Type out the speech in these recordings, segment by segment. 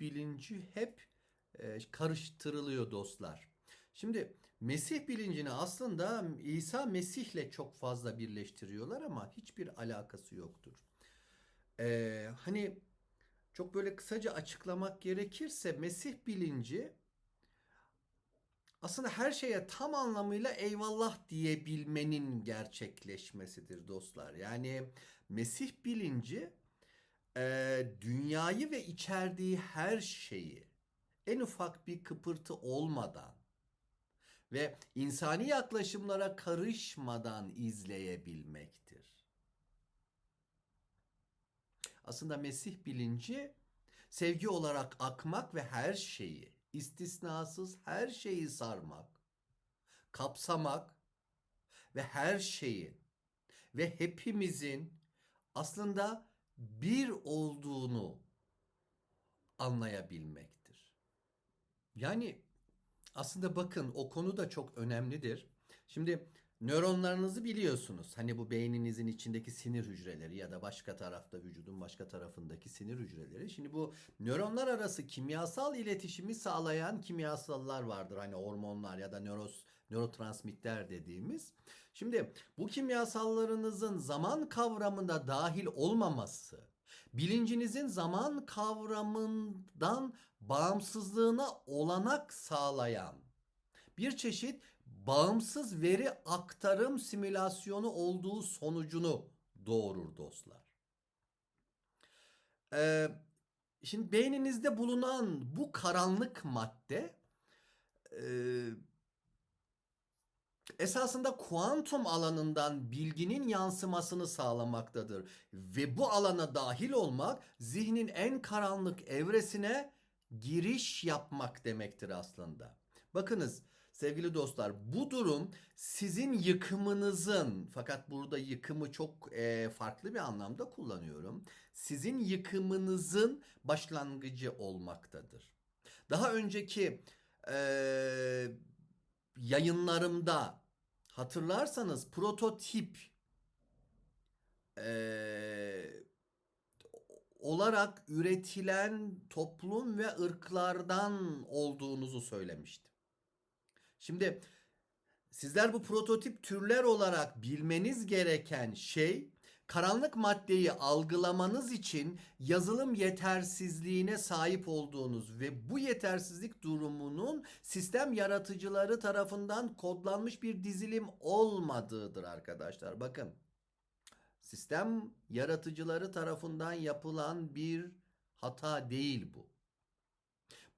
bilinci hep e, karıştırılıyor dostlar. Şimdi Mesih bilincini aslında İsa Mesih'le çok fazla birleştiriyorlar ama hiçbir alakası yoktur. Ee, hani çok böyle kısaca açıklamak gerekirse Mesih bilinci aslında her şeye tam anlamıyla eyvallah diyebilmenin gerçekleşmesidir dostlar. Yani Mesih bilinci e, dünyayı ve içerdiği her şeyi en ufak bir kıpırtı olmadan ve insani yaklaşımlara karışmadan izleyebilmektir. Aslında Mesih bilinci sevgi olarak akmak ve her şeyi, istisnasız her şeyi sarmak, kapsamak ve her şeyin ve hepimizin aslında bir olduğunu anlayabilmektir. Yani aslında bakın o konu da çok önemlidir. Şimdi nöronlarınızı biliyorsunuz. Hani bu beyninizin içindeki sinir hücreleri ya da başka tarafta vücudun başka tarafındaki sinir hücreleri. Şimdi bu nöronlar arası kimyasal iletişimi sağlayan kimyasallar vardır. Hani hormonlar ya da nöros, nörotransmitter dediğimiz. Şimdi bu kimyasallarınızın zaman kavramında dahil olmaması bilincinizin zaman kavramından bağımsızlığına olanak sağlayan bir çeşit bağımsız veri aktarım simülasyonu olduğu sonucunu doğurur dostlar. Ee, şimdi beyninizde bulunan bu karanlık madde esasında kuantum alanından bilginin yansımasını sağlamaktadır. Ve bu alana dahil olmak zihnin en karanlık evresine giriş yapmak demektir aslında. Bakınız sevgili dostlar bu durum sizin yıkımınızın fakat burada yıkımı çok e, farklı bir anlamda kullanıyorum. Sizin yıkımınızın başlangıcı olmaktadır. Daha önceki e, yayınlarımda hatırlarsanız prototip e, olarak üretilen toplum ve ırklardan olduğunuzu söylemiştim. Şimdi sizler bu prototip türler olarak bilmeniz gereken şey karanlık maddeyi algılamanız için yazılım yetersizliğine sahip olduğunuz ve bu yetersizlik durumunun sistem yaratıcıları tarafından kodlanmış bir dizilim olmadığıdır arkadaşlar. Bakın. Sistem yaratıcıları tarafından yapılan bir hata değil bu.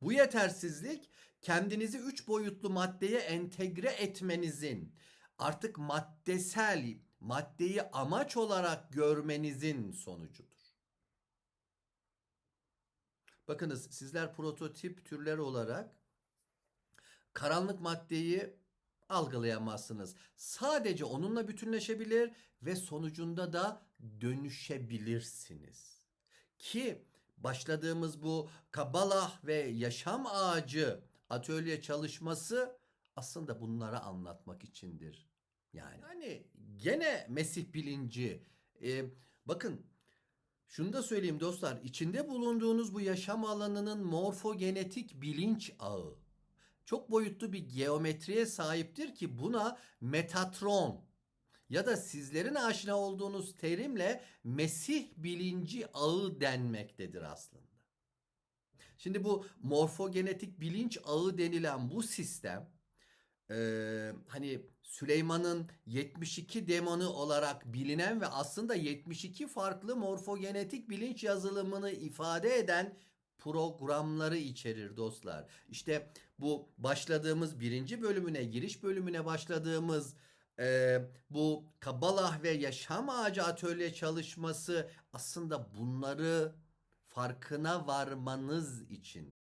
Bu yetersizlik kendinizi üç boyutlu maddeye entegre etmenizin, artık maddesel, maddeyi amaç olarak görmenizin sonucudur. Bakınız sizler prototip türler olarak karanlık maddeyi algılayamazsınız. Sadece onunla bütünleşebilir ve sonucunda da dönüşebilirsiniz. Ki başladığımız bu Kabalah ve Yaşam Ağacı atölye çalışması aslında bunları anlatmak içindir. Yani hani gene Mesih bilinci e, bakın şunu da söyleyeyim dostlar içinde bulunduğunuz bu yaşam alanının morfogenetik bilinç ağı çok boyutlu bir geometriye sahiptir ki buna Metatron ya da sizlerin aşina olduğunuz terimle Mesih bilinci ağı denmektedir aslında. Şimdi bu morfogenetik bilinç ağı denilen bu sistem e, hani Süleyman'ın 72 demonu olarak bilinen ve aslında 72 farklı morfogenetik bilinç yazılımını ifade eden programları içerir dostlar. İşte bu başladığımız birinci bölümüne, giriş bölümüne başladığımız e, bu Kabalah ve Yaşam Ağacı atölye çalışması aslında bunları farkına varmanız için